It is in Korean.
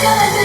'Cause